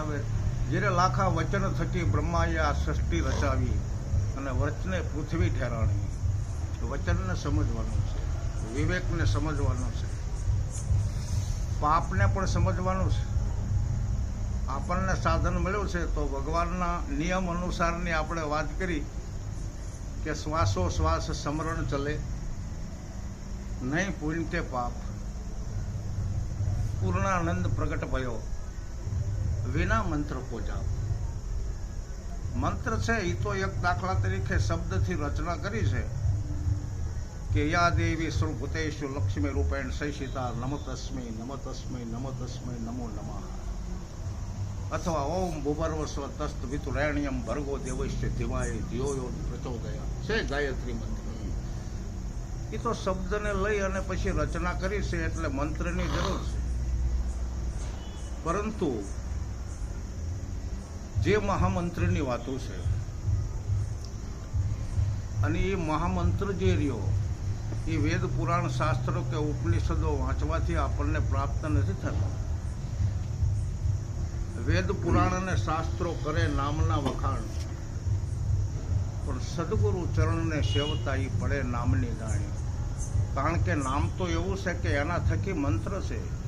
બરાબર જ્યારે લાખા વચન થકી બ્રહ્માએ આ સૃષ્ટિ રચાવી અને વચને પૃથ્વી ઠેરાણી. વચનને સમજવાનું છે, વિવેકને સમજવાનું છે, પાપને પણ સમજવાનું છે. આપણને સાધન મળ્યું છે, તો ભગવાનના નિયમ અનુસારની આપણે વાત કરી કે શ્વાસો શ્વાસ સમરણ ચલે, નહીં કે પાપ. પૂર્ણાનંદ પ્રગટ ભયો. વિના મંત્ર કો મંત્ર છે એ તો એક દાખલા તરીકે શબ્દથી રચના કરી છે કે યા દેવી સર્વભૂતેષુ લક્ષ્મી રૂપેણ શૈષિતા નમ નમતસ્મી નમ નમ નમો. અથવા ઓમ ભૂભર્વસ્વ તસ્ત વિતુરેણ્યમ ભર્ગો દેવસ્ય ધીમાય ધ્યો પ્રચોદયા. છે ગાયત્રી મંત્ર. એ તો શબ્દને લઈ અને પછી રચના કરી છે એટલે મંત્રની જરૂર છે. પરંતુ જે મહામંત્રની વાતો છે. અને એ મહામંત્ર જે રહ્યો, એ વેદ પુરાણ શાસ્ત્રો કે ઉપનિષદો વાંચવાથી આપણને પ્રાપ્ત નથી થતા. વેદ પુરાણ અને શાસ્ત્રો કરે નામના વખાણ. પણ સદગુરુ ચરણને સેવતા એ પડે નામની ગાણી કારણ કે નામ તો એવું છે કે એના થકી મંત્ર છે.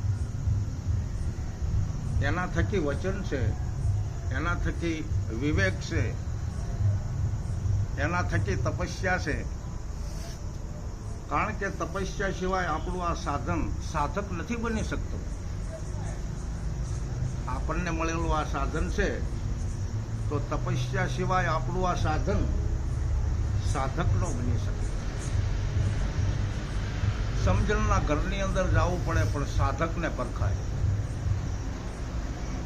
એના થકી વચન છે. એના થકી વિવેક છે. એના થકી તપસ્યા છે. કારણ કે તપસ્યા સિવાય આપણું આ સાધન સાધક નથી બની શકતું. આપણને મળેલું આ સાધન છે. તો તપસ્યા સિવાય આપણું આ સાધન સાધક ન બની શકે. સમજણના ઘરની અંદર જવું પડે પણ સાધકને પરખાય.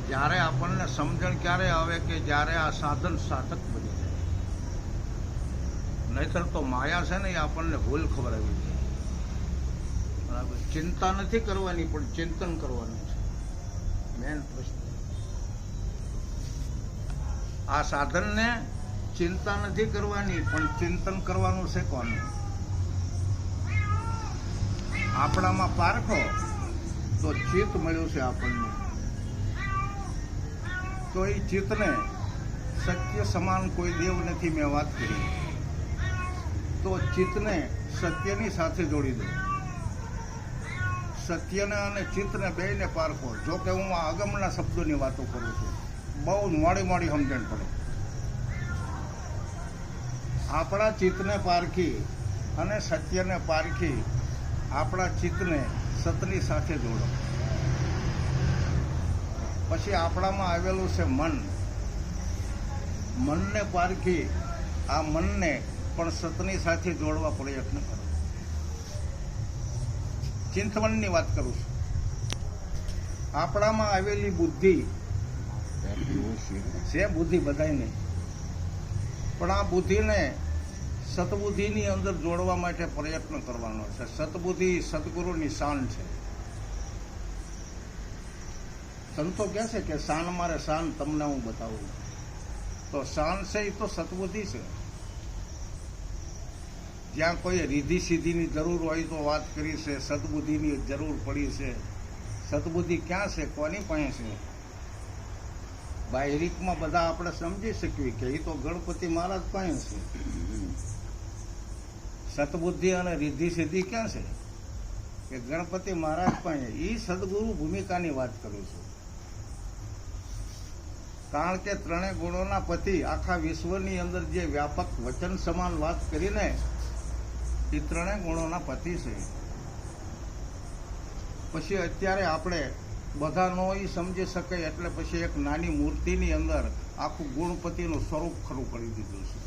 જ્યારે આપણને સમજણ ક્યારે આવે કે જ્યારે આ સાધન સાધક બની જાય. નહીતર તો માયા છે ને એ આપણને ભૂલ ખબર આવી જાય. બરાબર? ચિંતા નથી કરવાની, પણ ચિંતન કરવાનું છે. મેન પ્રશ્ન. આ સાધનને ચિંતા નથી કરવાની, પણ ચિંતન કરવાનું છે કોનું? આપણામાં પારખો, તો ચિત્ત મળ્યું છે આપણને. તો એ ચિત્તને સત્ય સમાન કોઈ દેવ નથી, મેં વાત કરી. તો ચિત્તને સત્યની સાથે જોડી દો. સત્યને અને ચિત્તને બેયને પારખો જો કે હું આ અગમના શબ્દોની વાતો કરું છું. બહુ મોડી મોડી સમજણ પડે. આપણા ચિત્તને પારખી અને સત્યને પારખી આપણા ચિત્તને સતની સાથે જોડો. પછી આપણામાં આવેલું છે મન. મનને પારખી આ મનને પણ સતની સાથે જોડવા પ્રયત્ન કરો. ચિંતવનની વાત કરું છું. આપણામાં આવેલી બુદ્ધિ છે બુદ્ધિ બધાયને. પણ આ બુદ્ધિને સતબુદ્ધિની અંદર જોડવા માટે પ્રયત્ન કરવાનો છે. સતબુદ્ધિ સદગુરુની શાન છે. સંતો કહે છે કે શાન મારે શાન તમને હું બતાવું. તો શાન છે એ તો સતબુદ્ધિ છે. જ્યાં કોઈ રીધિ સીધીની જરૂર હોય તો વાત કરી છે, સદબુદ્ધિની જરૂર પડી છે. સદબુદ્ધિ ક્યાં છે, કોની પાસે છે? બાહ્યિકમાં બધા આપણે સમજી શકીએ કે એ તો ગણપતિ મહારાજ પાસે છે. સતબુદ્ધિ અને રીધિ સિદ્ધિ ક્યાં છે? કે ગણપતિ મહારાજ પાસે. એ સદગુરુ ભૂમિકાની વાત કરું છું. કારણ કે ત્રણેય ગુણોના પતિ આખા વિશ્વની અંદર જે વ્યાપક વચન સમાન વાત કરીને એ ત્રણેય ગુણોના પતિ છે. પછી અત્યારે આપણે બધા નો સમજી શકે એટલે પછી એક નાની મૂર્તિની અંદર આખું ગુણપતિનું સ્વરૂપ ખરું કરી દીધું છે.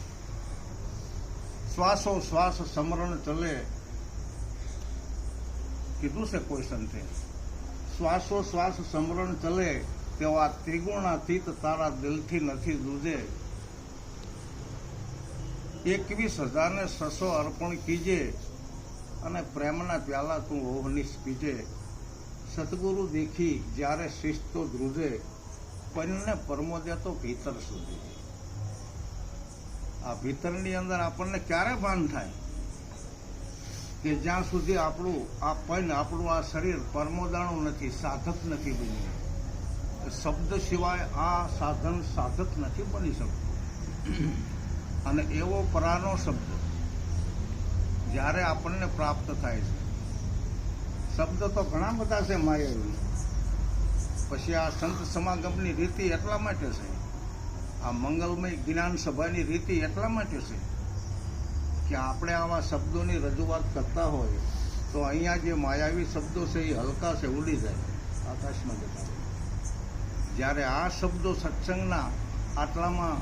શ્વાસો શ્વાસ સમરણ ચલે. કીધું છે કોઈ સંતે? શ્વાસો શ્વાસ સમરણ ચલે. તેવા ત્રિગુણાતીત તારા દિલથી નથી દૂજે એકવીસ હજારને સસો અર્પણ કીજે અને પ્રેમના પ્યાલા તું ઓહનીશ પીજે સદગુરુ દેખી જ્યારે શિસ્તો ધ્રુજે પન્ને પરમોદે તો ભીતર સુધી આ ભીતરની અંદર આપણને ક્યારે ભાન થાય? કે જ્યાં સુધી આપણું, આ પન આપણું આ શરીર પરમોદાણું નથી, સાધક નથી બન્યું. શબ્દ સિવાય આ સાધન સાધક નથી બની શકતું. અને એવો પરાનો શબ્દ જ્યારે આપણને પ્રાપ્ત થાય છે. શબ્દ તો ઘણા બધા છે માયાવી. પછી આ સંત સમાગમની રીતિ એટલા માટે છે. આ મંગલમય જ્ઞાન સભાની રીતિ એટલા માટે છે કે આપણે આવા શબ્દોની રજૂઆત કરતા હોય તો અહીંયા જે માયાવી શબ્દો છે એ હલકા છે, ઉડી જાય. આકાશમાં જતા. જ્યારે આ શબ્દો સત્સંગના આટલામાં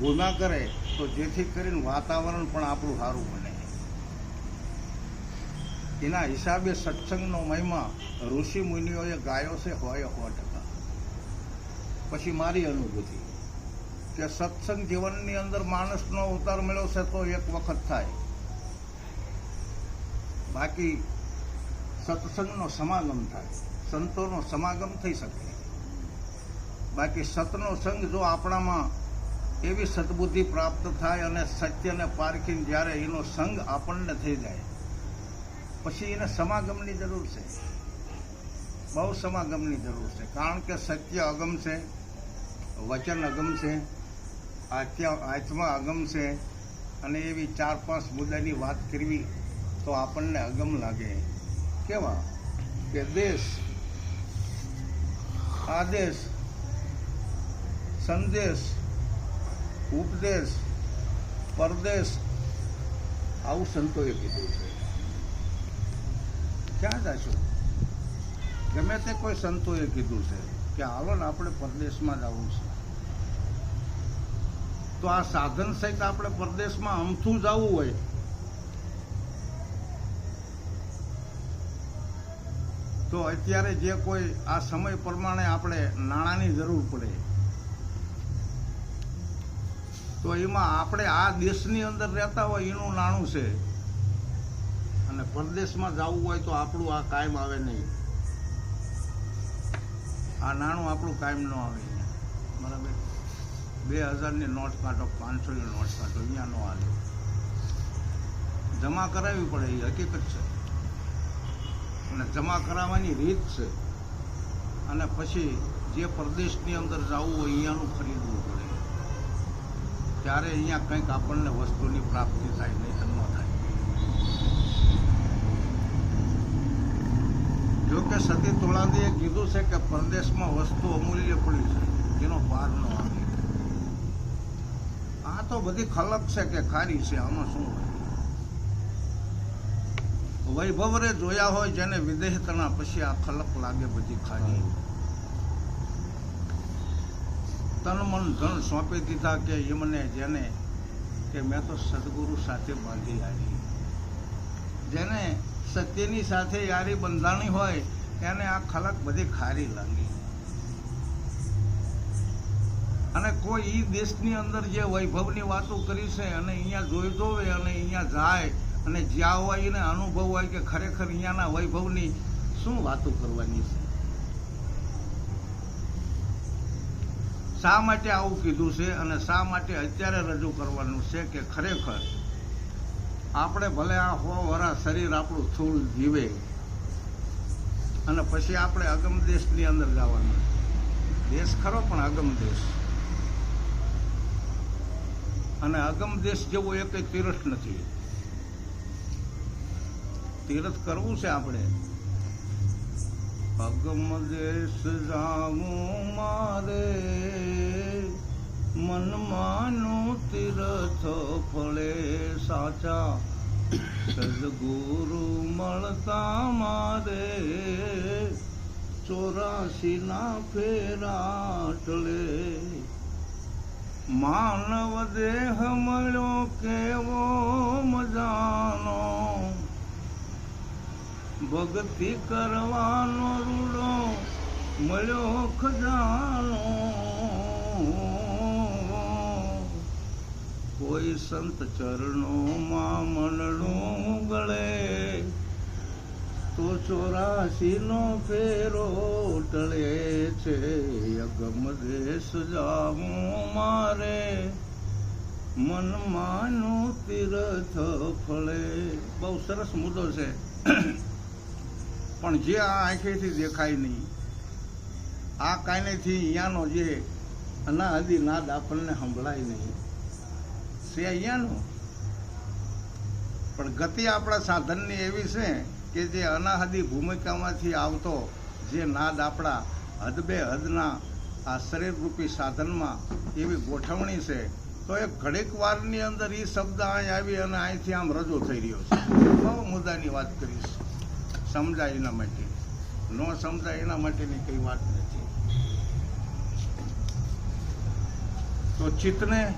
ગુના કરે, તો જેથી કરીને વાતાવરણ પણ આપણું સારું બને. એના હિસાબે સત્સંગનો મહિમા ઋષિ મુનિઓએ ગાયો છે હોય સો ટકા. પછી મારી અનુભૂતિ કે સત્સંગ જીવનની અંદર માણસનો અવતાર મળ્યો છે તો એક વખત થાય. બાકી સત્સંગનો સમાગમ થાય. સંતોનો સમાગમ થઈ શકે. બાકી સતનો સંઘ જો આપણામાં એવી સદબુદ્ધિ પ્રાપ્ત થાય અને સત્યને પારખીને જ્યારે એનો સંગ આપણને થઈ જાય, પછી એને સમાગમની જરૂર છે. બહુ સમાગમની જરૂર છે. કારણ કે સત્ય અગમ છે, વચન અગમ છે આત્મા અગમ છે, અને એવી ચાર પાંચ મુદ્દાની વાત કરવી તો આપણને અગમ લાગે. કેવા? કે દેશ આદેશ સંદેશ, ઉપદેશ, પરદેશ, આવું સંતોએ કીધું છે. ક્યાં જાશો? ગમે તે કોઈ સંતોએ કીધું છે કે હાલો ને આપણે પરદેશમાં જવું છે. તો આ સાધન સહિત આપણે પરદેશમાં અમથું જવું હોય. તો અત્યારે જે કોઈ આ સમય પ્રમાણે આપણે નાણાંની જરૂર પડે. તો એમાં આપણે આ દેશની અંદર રહેતા હોય એનું નાણું છે. અને પરદેશમાં જવું હોય તો આપણું આ કાયમ આવે નહીં. આ નાણું આપણું કાયમ ન આવે બરાબર? બે હજારની નોટ કાઢો, પાંચસોની નોટ કાઢો, અહીંયા ન આવે. જમા કરાવવી પડે, એ હકીકત છે. અને જમા કરાવવાની રીત છે. અને પછી જે પ્રદેશની અંદર જવું હોય અહીંયાનું ખરીદવું. ત્યારે અહીંયા કંઈક આપણને વસ્તુની પ્રાપ્તિ થાય નહીં ન થાય. જો કે સતી તોળાંદીએ કીધું છે કે પરદેશમાં વસ્તુ અમૂલ્ય પડી છે, જેનો પાર ન આવે. આ તો બધી ખલક છે કે ખારી છે, આમાં શું વૈભવરે જોયા હોય જેને વિદેહતના પછી આ ખલક લાગે બધી ખારી. તન મન ધન સોંપી દીધા કે એમને જેને કે મેં તો સદગુરુ સાથે બાંધી યારી જેને સત્યની સાથે યારી બંધાણી હોય, એને આ ખલક બધી ખારી લાગી. અને કોઈ ઈ દેશની અંદર જે વૈભવની વાતો કરી છે, અને અહીંયા જોઈ જોવે, અને અહીંયા જાય, અને જ્યાં હોય એને અનુભવ હોય કે ખરેખર અહીંયાના વૈભવની શું વાતો કરવાની છે? શા માટે આવું કીધું છે અને શા માટે અત્યારે રજૂ કરવાનું છે કે ખરેખર આપણે ભલે આ હો શરીર આપણું સ્થૂળ જીવે અને પછી આપણે અગમ દેશની અંદર જવાનું દેશ ખરો પણ અગમ દેશ. અને અગમ દેશ જેવો એક તીર્થ નથી. તીર્થ કરવું છે આપણે. અગમ દેશ જાવું મારે મનમાનું તીર્થ ફળે સાચા સદગુરુ મળતા મારે ચોરાશી ના ફેરાટલે માનવ દેહ મળ્યો કેવો મજાનો ભક્તિ કરવાનો રૂડો મળ્યો ખજાનો. કોઈ સંત ચરણોમાં મનડું ગળે તો ચોરાસી નો ફેરો ટળે છે. અગમ દેશ જાવું મારે મનમાનું તીર્થ ફળે. બહુ સરસ મુદ્દો છે. પણ જે આ આંખેથી દેખાય નહીં, આ કાંઈથી અહીંયાનો જે અનાહદી નાદ આપણને સંભળાય નહીં. છે અહીંયાનો. પણ ગતિ આપણા સાધનની એવી છે કે જે અનાહદી ભૂમિકામાંથી આવતો જે નાદ આપણા હદબે હદના આ શરીરરૂપી સાધનમાં એવી ગોઠવણી છે, તો એ ઘડીક વારની અંદર એ શબ્દ અહીં આવી અને અહીંથી આમ રજૂ થઈ રહ્યો છે. બહુ મુદ્દાની વાત કરીશ. સમજાય એના માટે. ન સમજાય એના માટેની કઈ વાત નથી. તો ચિત્તને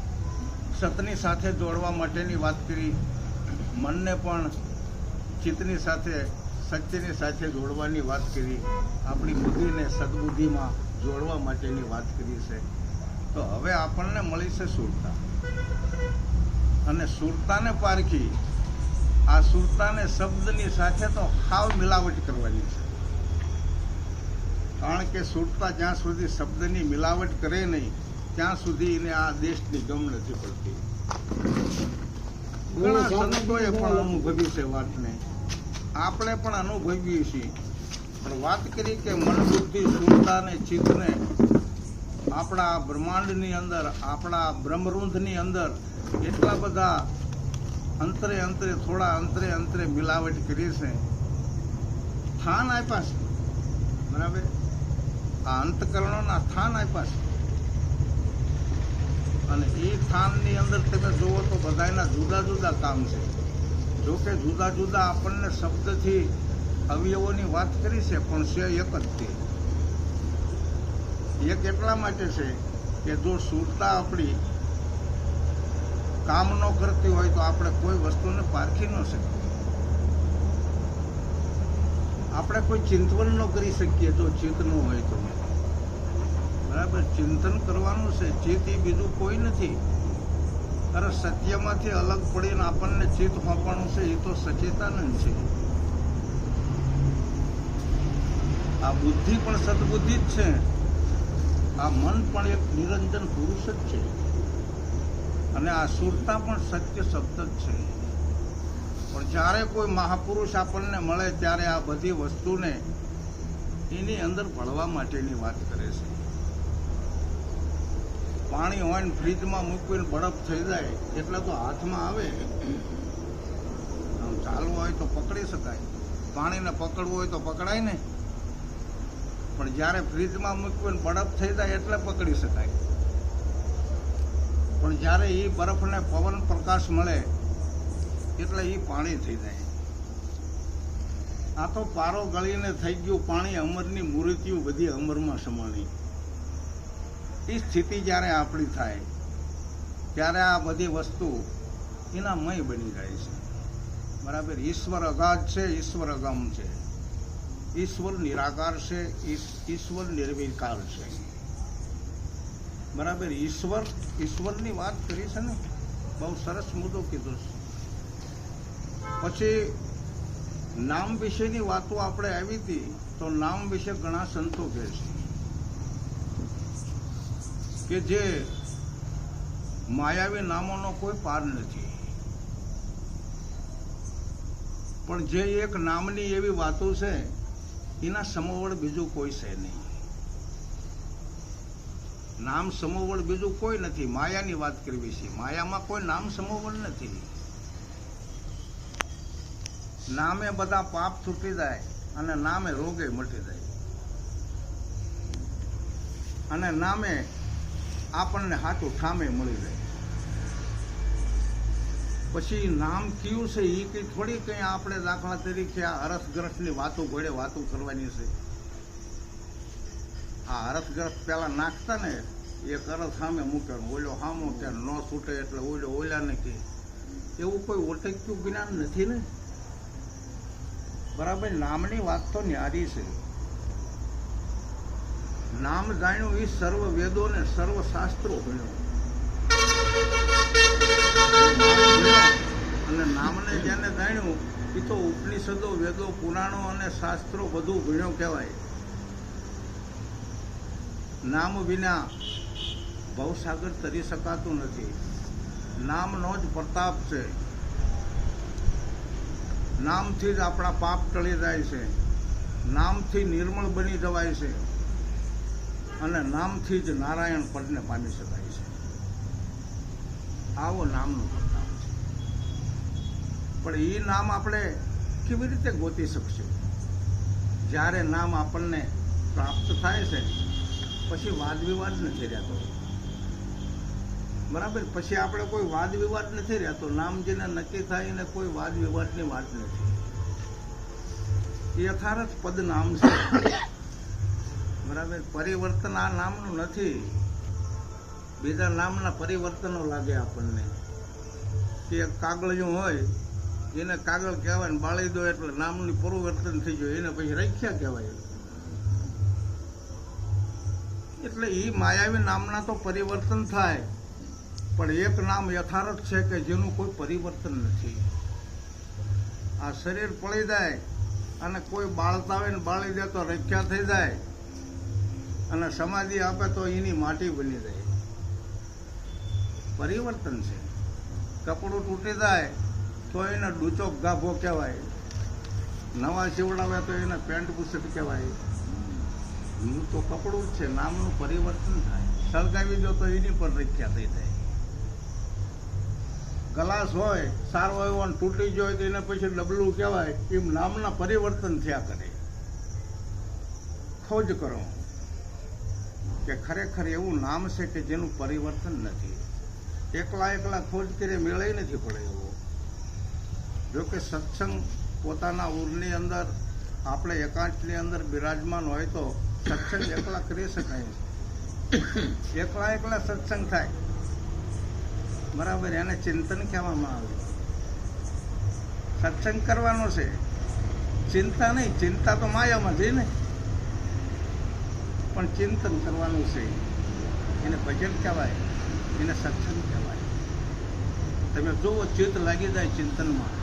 સતની સાથે જોડવા માટેની વાત કરી. મનને પણ ચિત્તની સાથે, સત્યની સાથે જોડવાની વાત કરી. આપણી બુદ્ધિને સદબુદ્ધિમાં જોડવા માટેની વાત કરી છે. તો હવે આપણને મળી છે સુરતા અને સુરતાને પારખી આ સુરતાને શબ્દની સાથે તો હાવ મિલાવટ કરવાની છે. કારણ કે સુરતા જ્યાં સુધી શબ્દની મિલાવટ કરે નહીં, ત્યાં સુધી એને આ દેશની ગમ નથી પડતી. ઘણા સંતોએ પણ અનુભવી છે વાતને. આપણે પણ અનુભવીએ છીએ. પણ વાત કરી કે મન બુદ્ધિ સુરતા ને ચિત્તને, આપણા બ્રહ્માંડની અંદર, આપણા બ્રહ્મરુંધની અંદર એટલા બધા અંતરે અંતરે, થોડા અંતરે અંતરે મિલાવટ કરી છે. સ્થાન આપ્યા છે. બરાબર? આ અંતકરણોના સ્થાન આપ્યા છે. અને એ સ્થાનની અંદર તમે જુઓ તો બધાના જુદા જુદા કામ છે. જો કે જુદા જુદા આપણને શબ્દથી અવયવોની વાત કરી છે, પણ છે એક જ તે. એક એટલા માટે છે કે જો સુરતા આપણી કામ ન કરતી હોય તો આપણે કોઈ વસ્તુને પારખી ન શકીએ. આપણે કોઈ ચિંતન ન કરી શકીએ જો ચિત્ત ન હોય તો બરાબર? ચિંતન કરવાનું છે. ચિત્ત એ બીજું કોઈ નથી. અરે સત્યમાંથી અલગ પડીને આપણને ચિત્ત હોંપવાનું છે એ તો સચેતાનંદ છે. આ બુદ્ધિ પણ સદબુદ્ધિ જ છે. આ મન પણ એક નિરંજન પુરુષ જ છે. અને આ સુરતા પણ સત્ય શબ્દ જ છે. પણ જ્યારે કોઈ મહાપુરુષ આપણને મળે ત્યારે આ બધી વસ્તુને એની અંદર ભળવા માટેની વાત કરે છે. પાણી હોય ને ફ્રીજમાં મૂકીને બરફ થઈ જાય, એટલે તો હાથમાં આવે. ચાલવું હોય તો પકડી શકાય. પાણીને પકડવું હોય તો પકડાય ને. પણ જ્યારે ફ્રીજમાં મૂકવું બરફ થઈ જાય, એટલે પકડી શકાય. પણ જ્યારે એ બરફને પવન પ્રકાશ મળે, એટલે એ પાણી થઈ જાય. આ તો પારો ગળીને થઈ ગયું પાણી અમરની મૂર્તિઓ બધી અમરમાં સમાણી એ સ્થિતિ જ્યારે આપણી થાય, ત્યારે આ બધી વસ્તુ એના મય બની જાય છે. બરાબર, ઈશ્વર અગાધ છે, ઈશ્વર અગમ છે. ઈશ્વર નિરાકાર છે ઈશ્વર નિર્વિકાર છે. બરાબર, ઈશ્વર, ઈશ્વરની વાત કરી છે ને, બહુ સરસ મુદ્દો કીધો છે. પછી નામ વિશેની વાતો આપણે આવી હતી, તો નામ વિશે ઘણા સંતો કહે છે કે જે માયાવી નામોનો કોઈ પાર નથી. પણ જે એક નામની એવી વાતો છે, એના સમોવડ બીજું કોઈ છે નહીં. નામ સમોવળ બીજું કોઈ નથી. માયાની વાત કરવી છે. માયામાં કોઈ નામ સમોવળ નથી. નામે બધા પાપ છૂટી જાય અને નામે રોગે મટી જાય. અને નામે આપણને હાથું ઠામે મળી જાય પછી નામ કયું છે? એ કંઈ થોડી કંઈ આપણે દાખલા તરીકે આ અરસ વાતો ઘોડે વાતો કરવાની છે. આ અરસ પહેલાં નાખતા ને, એ કરસ સામે મૂકે ને ઓલો સામો ત્યાં ન છૂટે એટલે ઓલો ઓલાને કે. એવું કોઈ ઓટક્યું જ્ઞાન નથી ને? બરાબર, નામની વાત તો ન્યારી છે. નામ જાણ્યું એ સર્વ વેદો ને સર્વ શાસ્ત્રો ભણ્યો. અને નામને જેને જાણ્યું એ તો ઉપનિષદો, વેદો, પુરાણો અને શાસ્ત્રો બધું ભણ્યો કહેવાય. નામ વિના ભવસાગર તરી શકાતું નથી. નામનો જ પ્રતાપ છે. નામથી જ આપણા પાપ ટળી જાય છે. નામથી નિર્મળ બની જવાય છે. અને નામથી જ નારાયણ પદને પામી શકાય છે. આવો નામનો પ્રતાપ છે. પણ એ નામ આપણે કેવી રીતે ગોતી શકશું? જ્યારે નામ આપણને પ્રાપ્ત થાય છે પછી વાદ વિવાદ નથી રહેતો. બરાબર? પછી આપણે કોઈ વાદ વિવાદ નથી રહેતો. નામ જેને નક્કી થાય એને કોઈ વાદ વિવાદની વાત નથી. યથાર્થ પદ નામ છે. બરાબર? પરિવર્તન આ નામનું નથી. બીજા નામના પરિવર્તનો લાગે આપણને. કે કાગળિયું હોય, એને કાગળ કહેવાય ને બાળી દો એટલે નામનું પરિવર્તન થઈ જાય એને પછી રખ્યા કહેવાય. એટલે એ માયાવી નામના તો પરિવર્તન થાય. પણ એક નામ યથાર્થ છે કે જેનું કોઈ પરિવર્તન નથી. આ શરીર પડી જાય અને કોઈ બાળતા હોય ને બાળી દે તો રખ્યા થઈ જાય અને સમાધિ આપે તો એની માટી બની જાય. પરિવર્તન છે. કપડું તૂટી જાય તો એને ડૂચો ગાભો કહેવાય. નવા સીવડાવે તો એને પેન્ટ બુશર્ટ કહેવાય. હું તો કપડું જ છે, નામનું પરિવર્તન થાય. સળગાવી દો તો એની પર રખ્યા થઈ જાય. ગ્લાસ હોય, સારો એવો તૂટી હોય તો એને પછી ડબલું કહેવાય, એમ નામના પરિવર્તન થયા કરે. ખોજ કરો. કે ખરેખર એવું નામ છે કે જેનું પરિવર્તન નથી. એકલા એકલા ખોજ કરે મેળે નથી પડે એવો. જોકે સત્સંગ પોતાના ઉરની અંદર, આપણે એકાંતની અંદર બિરાજમાન હોય તો સત્સંગ એકલા કરી શકાય એકલા એકલા સત્સંગ થાય. બરાબર, એને ચિંતન કહેવામાં આવે. સત્સંગ કરવાનો છે. ચિંતા નહીં, ચિંતા તો માયામાં છે ને. પણ ચિંતન કરવાનું છે. એને ભજન કહેવાય, એને સત્સંગ કહેવાય. તમે જુઓ ચિત્ત લાગી જાય ચિંતનમાં.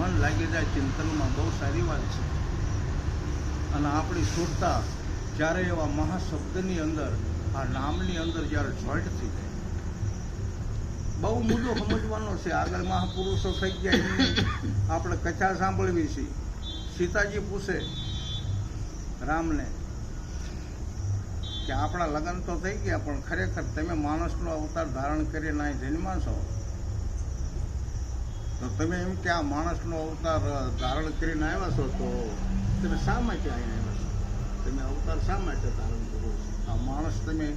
મન લાગી જાય ચિંતનમાં. બહુ સારી વાત છે. અને આપણી સુરતા જ્યારે એવા મહાશબ્દની અંદર, આ નામની અંદર જ્યારે જોઈન્ટ થઈ જાય. બહુ મુદ્દો સમજવાનો છે. આગળ મહાપુરુષો થઈ ગયા આપણે કથા સાંભળવી છે. સીતાજી પૂછે, રામને, કે આપણા લગ્ન તો થઈ ગયા, પણ ખરેખર તમે માણસનો અવતાર ધારણ કરીને અહીં જન્મા છો? તો તમે એમ કે આ માણસનો અવતાર ધારણ કરીને આવ્યા છો, તો તમે શા માટે અહીં આવ્યા છો? તમે અવતાર શા માટે ધારણ કરો છો? આ માણસ તમે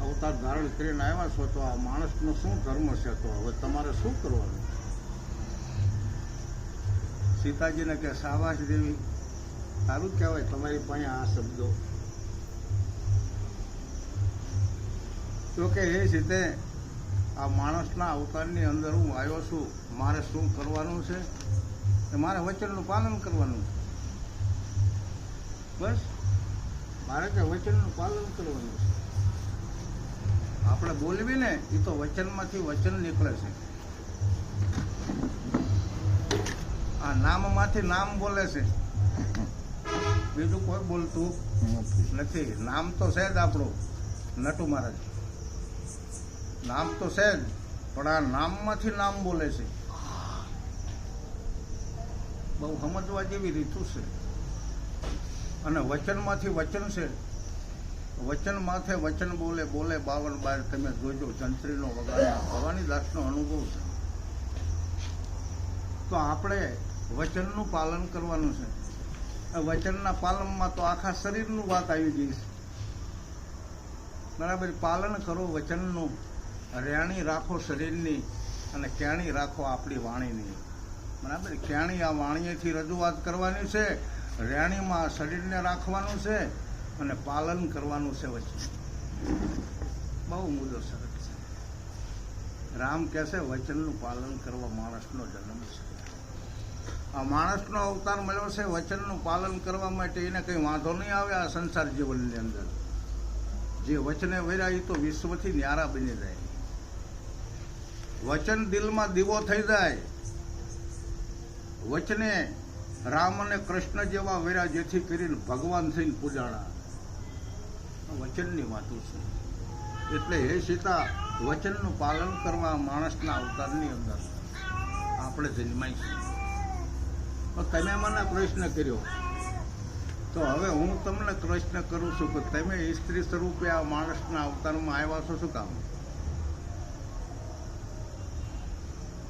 અવતાર ધારણ કરીને આવ્યા છો, તો આ માણસનો શું ધર્મ છે? તો હવે તમારે શું કરવાનું? સીતાજીને કે સાવાસ દેવી. સારું કહેવાય તમારી પાસે આ શબ્દો. તો કે હે સીતે, આ માણસના અવતારની અંદર હું આવ્યો છું, મારે શું કરવાનું છે? મારે વચનનું પાલન કરવાનું છે. બસ. મારે કે વચનનું પાલન કરવાનું છે. આપણે બોલવી ને એ તો વચનમાંથી વચન નીકળે છે. આ નામમાંથી નામ બોલે છે. બીજું કોઈ બોલતું નથી. નામ તો છે જ આપણું, નટુ મહારાજ. નામ તો છે જ, પણ આ નામમાંથી નામ બોલે છે. બહુ સમજવા જેવી રીતું છે. અને વચનમાંથી વચન છે. વચન માથે વચન બોલે બોલે બાવન બાર તમે જોજો, જંત્રીનો વગાડ ભવાની દાસનો અનુભવ છે. તો આપણે વચનનું પાલન કરવાનું છે. વચનના પાલનમાં તો આખા શરીરનું વાત આવી ગઈ છે. બરાબર, પાલન કરો વચનનું. રેણી રાખો શરીરની અને કેણી રાખો આપણી વાણીની. બરાબર, કેણી આ વાણીએથી રજૂઆત કરવાની છે. રેણીમાં શરીરને રાખવાનું છે અને પાલન કરવાનું છે વચન. બહુ મુદ્દો સરસ છે. રામ કહે છે, વચનનું પાલન કરવા માણસનો જન્મ છે. આ માણસનો અવતાર મળ્યો છે, વચનનું પાલન કરવા માટે એને કંઈ વાંધો નહીં આવે આ સંસાર જીવનની અંદર. જે વચને વેરાય તો વિશ્વથી ન્યારા બની જાય. વચન દિલમાં દીવો થઈ જાય. વચને રામ અને કૃષ્ણ જેવા વેરા જેથી કરીને ભગવાન થઈને પૂજાણા. વચનની વાતો છે. એટલે હે સીતા, વચનનું પાલન કરવા માણસના અવતારની અંદર આપણે જન્માઈ છે તમે મને પ્રશ્ન કર્યો. તો હવે હું તમને પ્રશ્ન કરું છું કે તમે સ્ત્રી સ્વરૂપે આ માણસના અવતારમાં આવ્યા છો શું કામ?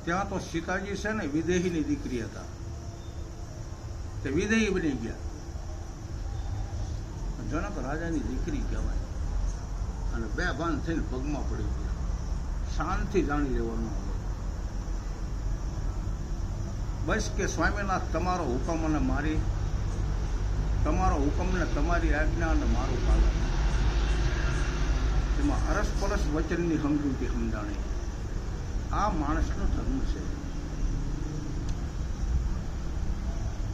ત્યાં તો સીતાજી છે ને વિદેહીની દીકરી હતા. તે વિધેય બની ગયા. જનક રાજાની દીકરી કહેવાય. અને બે ભાન થઈને પગમાં પડી ગયા. શાંતિ જાણી લેવાનું હવે બસ કે સ્વામીનાથ, તમારો હુકમ અને મારી, તમારો હુકમ ને તમારી આજ્ઞા અને મારું પાલન. એમાં અરસપરસ વચનની સમજૂતી સમજાણી. આ માણસનો ધર્મ છે.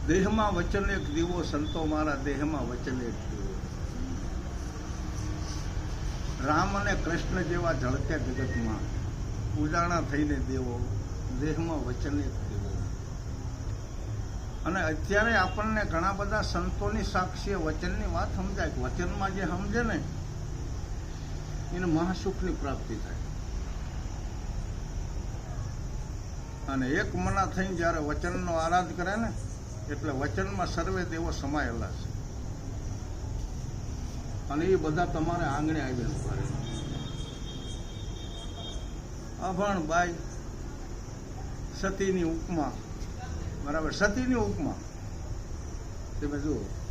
દેહમાં વચન એક દીવો, સંતો મારા દેહમાં વચન એક દીવો. રામ અને કૃષ્ણ જેવા ઝળક્યા જગતમાં ઉદાણા થઈને દેવો, દેહમાં વચન એક દીવો. અને અત્યારે આપણને ઘણા બધા સંતોની સાક્ષીએ વચનની વાત સમજાય વચનમાં જે સમજે ને, એને મહાસુખની પ્રાપ્તિ થાય. અને એક મના થઈને જ્યારે વચનનો આરાધ કરે ને એટલે વચનમાં સર્વે દેવો સમાયેલા છે. અને એ બધા તમારે આંગણે આવીને રહે અભણ બાઈ, સતીની ઉપમા, બરાબર, સતીની ઉપમા. તમે જુઓ.